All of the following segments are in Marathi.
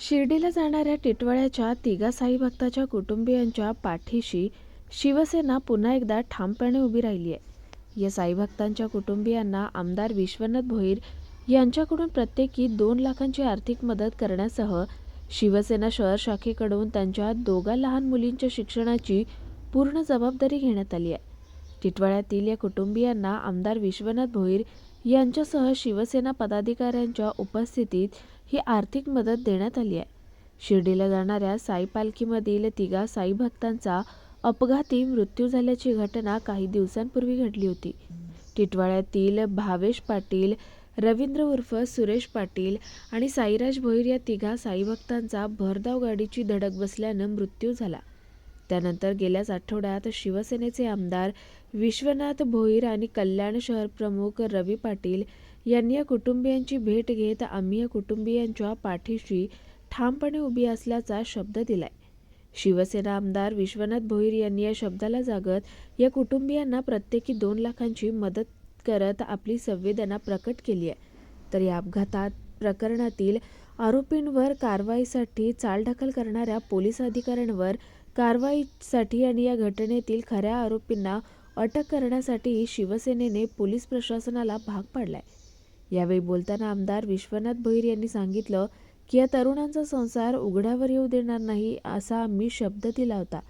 शिर्डीला जाणाऱ्या टिटवाळ्याच्या तिघा साई भक्ताच्या कुटुंबियांच्या पाठीशी शिवसेना पुन्हा एकदा ठामपणे उभी राहिली आहे. या साई भक्तांच्या कुटुंबियांना आमदार विश्वनाथ भोईर यांच्याकडून प्रत्येकी दोन लाखांची आर्थिक मदत करण्यासह शिवसेना शहर शाखेकडून त्यांच्या दोघा लहान मुलींच्या शिक्षणाची पूर्ण जबाबदारी घेण्यात आली आहे. टिटवाळ्यातील या कुटुंबियांना आमदार विश्वनाथ भोईर यांच्यासह शिवसेना पदाधिकाऱ्यांच्या उपस्थितीत ही आर्थिक मदत देण्यात आली आहे. शिर्डीला जाणाऱ्या साई पालखीमधील तिघा साई भक्तांचा अपघाती मृत्यू झाल्याची घटना काही दिवसांपूर्वी घडली होती. टिटवाळ्यातील भावेश पाटील रवींद्र उर्फ सुरेश पाटील आणि साईराज भोईर या तिघा साई भक्तांचा भरधाव गाडीची धडक बसल्यानं मृत्यू झाला. त्यानंतर गेल्याच आठवड्यात शिवसेनेचे आमदार विश्वनाथ भोईर आणि कल्याण शहर प्रमुख रवी पाटील यांनी या कुटुंबियांची भेट घेत आम्ही या कुटुंबियांच्या पाठीशी ठामपणे उभी असल्याचा शब्द दिलाय. शिवसेना आमदार विश्वनाथ भोईर यांनी या शब्दाला जागत या कुटुंबियांना प्रत्येकी दोन लाखांची मदत करत आपली संवेदना प्रकट केली आहे. तर या अपघातात प्रकरणातील आरोपींवर कारवाईसाठी चालढकल करणाऱ्या पोलीस अधिकाऱ्यांवर कारवाईसाठी आणि या घटनेतील खऱ्या आरोपींना अटक करण्यासाठी शिवसेनेने पोलीस प्रशासनाला भाग पाडलाय. यावेळी बोलताना आमदार विश्वनाथ भैर यांनी सांगितलं की या तरुणांचा संसार उघड्यावर येऊ देणार नाही असा आम्ही शब्द दिला होता.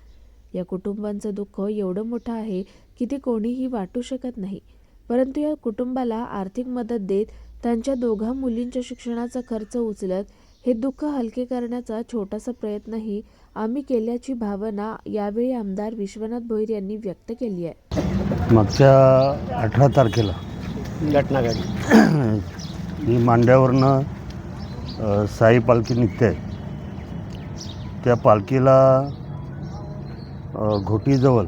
या कुटुंबांचं दुःख एवढं मोठं आहे की ते कोणीही वाटू शकत नाही. परंतु या कुटुंबाला आर्थिक मदत देत त्यांच्या दोघा मुलींच्या शिक्षणाचा खर्च उचलत हे दुःख हलके करण्याचा छोटासा प्रयत्नही आम्ही केल्याची भावना यावेळी आमदार विश्वनाथ भोईर यांनी व्यक्त केली आहे. मागच्या अठरा तारखेला घटना घडली ही मांड्यावरनं साई पालखी निघते. आहे त्या पालखीला घोटीजवळ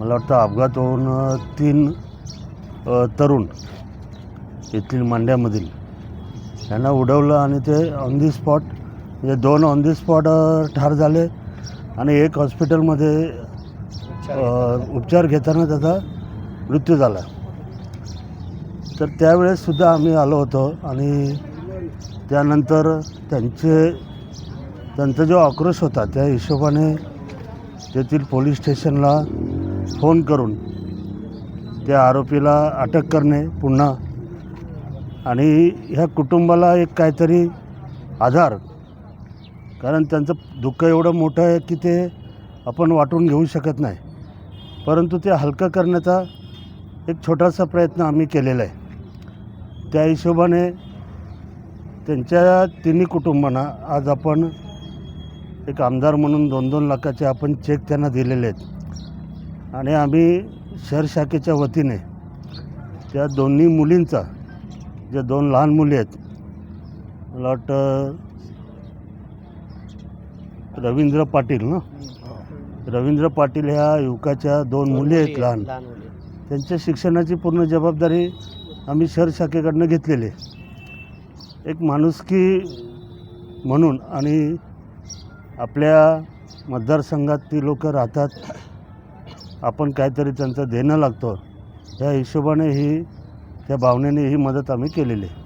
मला वाटतं अपघात होऊन तीन तरुण येथील मांड्यामधील त्यांना उडवलं आणि ते ऑन दी स्पॉट म्हणजे दोन ऑन दी स्पॉट ठार झाले. आणि एक हॉस्पिटलमध्ये उपचार घेताना त्याचा मृत्यू झाला. तर त्यावेळेससुद्धा आम्ही आलो होतो आणि त्यानंतर त्यांचे त्यांचा जो आक्रोश होता त्या हिशोबाने तेथील पोलीस स्टेशनला फोन करून त्या आरोपीला अटक करणे पुन्हा आणि ह्या कुटुंबाला एक काहीतरी आधार. कारण त्यांचं दुःख एवढं मोठं आहे की ते आपण वाटून घेऊ शकत नाही. परंतु ते हलकं करण्याचा एक छोटासा प्रयत्न आम्ही केलेला आहे. त्या हिशोबाने त्यांच्या तिन्ही कुटुंबांना आज आपण एक आमदार म्हणून दोन दोन लाखाचे आपण चेक त्यांना दिलेले आहेत. आणि आम्ही शहर शाखेच्या वतीने त्या दोन्ही मुलींचा ज्या दोन लहान मुली आहेत मला वाटतं रवींद्र पाटील ना? रवींद्र पाटील ह्या युवकाच्या दोन मुली आहेत लहान. त्यांच्या शिक्षणाची पूर्ण जबाबदारी आम्ही शहर शाखेकडनं घेतलेली आहे. एक माणुसकी म्हणून आणि आपल्या मतदारसंघात ती लोक राहतात आपण काहीतरी त्यांचं देणं लागतं या हिशोबाने ही त्या भावनेने ही मदत आम्ही केलेली आहे.